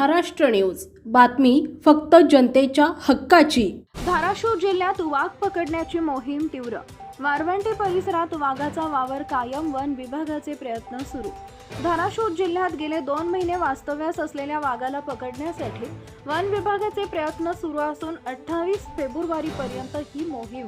Maharashtra news. बातमी फक्त जनतेच्या हक्काची. धाराशिव जिल्ह्यात वाघ पकडण्याची मोहीम तीव्र. वारवंटी परिसरात वाघाचा वावर कायम वन विभागाचे प्रयत्न सुरू. धाराशिव जिल्ह्यात गेले दोन महिने वास्तव्यास असलेल्या वाघाला पकडण्यासाठी वन विभागाचे प्रयत्न सुरू असून अठ्ठावीस फेब्रुवारीपर्यंत ही मोहीम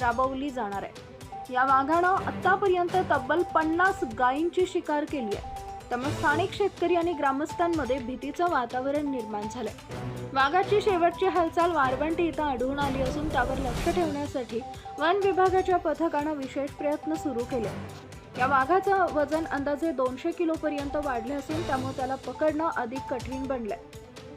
राबवली जाणार आहे. या वाघानं आतापर्यंत तब्बल पन्नास गायींची शिकार केली आहे. त्यामुळे स्थानिक शेतकरी आणि ग्रामस्थांमध्ये भीतीचं वातावरण निर्माण झालंय. वाघाची शेवटची हालचाल वारवंटी इथं आढळून आली असून त्यावर लक्ष ठेवण्यासाठी वन विभागाच्या पथकानं विशेष प्रयत्न सुरू केले. या वाघाचं वजन अंदाजे दोनशे किलोपर्यंत वाढले असून त्यामुळे त्याला पकडणं अधिक कठीण बनलंय.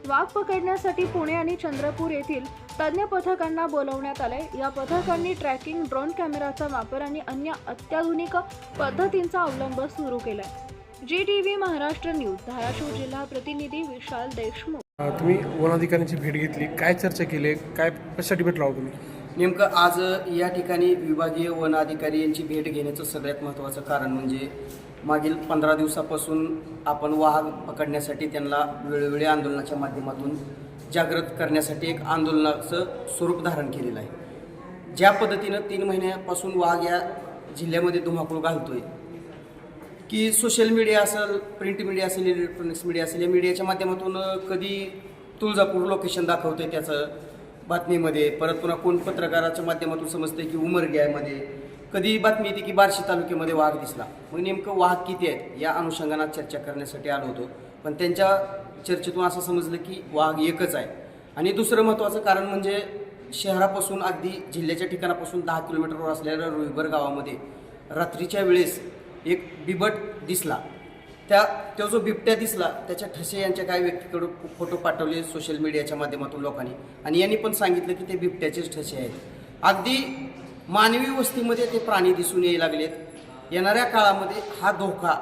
वाघ पकडण्यासाठी पुणे आणि चंद्रपूर येथील तज्ज्ञ पथकांना बोलवण्यात आले या पथकांनी ट्रॅकिंग ड्रोन कॅमेराचा वापर आणि अन्य अत्याधुनिक पद्धतींचा अवलंब सुरू केलाय. Zee TV Maharashtra news Dharashiv जिल्हा प्रतिनिधी विशाल देशमुख. तुम्ही वन अधिकाऱ्यांची भेट घेतली. काय चर्चा केली? काय कशासाठी भेटला आहो तुम्ही? नेमकं आज या ठिकाणी विभागीय वन अधिकारी यांची भेट घेण्याचं सगळ्यात महत्त्वाचं कारण म्हणजे मागील पंधरा दिवसापासून आपण वाघ पकडण्यासाठी त्यांना वेळोवेळी आंदोलनाच्या माध्यमातून जागृत करण्यासाठी एक आंदोलनाचं स्वरूप धारण केलेलं आहे. ज्या पद्धतीनं तीन महिन्यापासून वाघ या जिल्ह्यामध्ये धुमाकूळ घालतोय की सोशल मीडिया असेल प्रिंट मीडिया असेल इलेक्ट्रॉनिक्स मीडिया असेल या मीडियाच्या माध्यमातून कधी तुळजापूर लोकेशन दाखवते त्याचं बातमीमध्ये? परत पुन्हा कोण पत्रकाराच्या माध्यमातून समजते की उमरग्यामध्ये कधी बातमी येते की बार्शी तालुक्यामध्ये वाघ दिसला? मग नेमकं वाघ किती आहेत? या अनुषंगाने चर्चा करण्यासाठी आलो होतो. पण त्यांच्या चर्चेतून असं समजलं की वाघ एकच आहे. आणि दुसरं महत्त्वाचं कारण म्हणजे शहरापासून अगदी जिल्ह्याच्या ठिकाणापासून दहा किलोमीटरवर असलेल्या रुईभर गावामध्ये रात्रीच्या वेळेस एक बिबट दिसला. त्या तो जो बिबट्या दिसला त्याच्या ठसे यांच्या काही व्यक्तीकडून फोटो पाठवले सोशल मीडियाच्या माध्यमातून लोकांनी. आणि यांनी पण सांगितलं की ते बिबट्याचेच ठसे आहेत. अगदी मानवी वस्तीमध्ये ते प्राणी दिसून यायला लागलेत. येणाऱ्या काळामध्ये हा धोका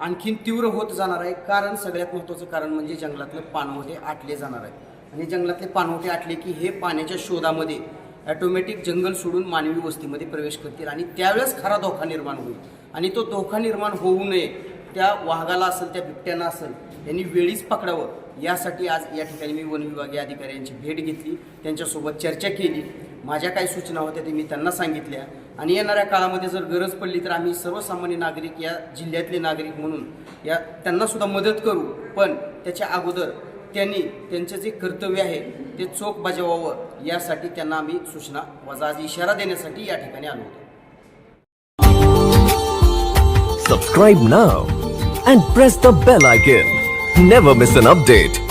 आणखीन तीव्र होत जाणार आहे. कारण सगळ्यात महत्त्वाचं कारण म्हणजे जंगलातलं पाणवठे आटले जाणार आहे आणि जंगलातले पाणवठे आटले की हे पाण्याच्या शोधामध्ये ॲटोमॅटिक जंगल सोडून मानवी वस्तीमध्ये प्रवेश करतील आणि त्यावेळेस खरा धोका निर्माण होईल. आणि तो धोका निर्माण होऊ नये त्या वाघाला असेल त्या बिबट्यांना असेल यांनी वेळीच पकडावं. यासाठी आज या ठिकाणी मी वनविभागीय अधिकाऱ्यांची भेट घेतली त्यांच्यासोबत चर्चा केली. माझ्या काही सूचना होत्या ते मी त्यांना सांगितल्या. आणि येणाऱ्या काळामध्ये जर गरज पडली तर आम्ही सर्वसामान्य नागरिक या जिल्ह्यातले नागरिक म्हणून या त्यांनासुद्धा मदत करू. पण त्याच्या अगोदर त्यांनी त्यांचं जे कर्तव्य आहे ते चोख बजावावं यासाठी त्यांना आम्ही सूचना वजा इशारा देण्यासाठी या ठिकाणी आलो होतो Subscribe now and press the bell icon. Never miss an update.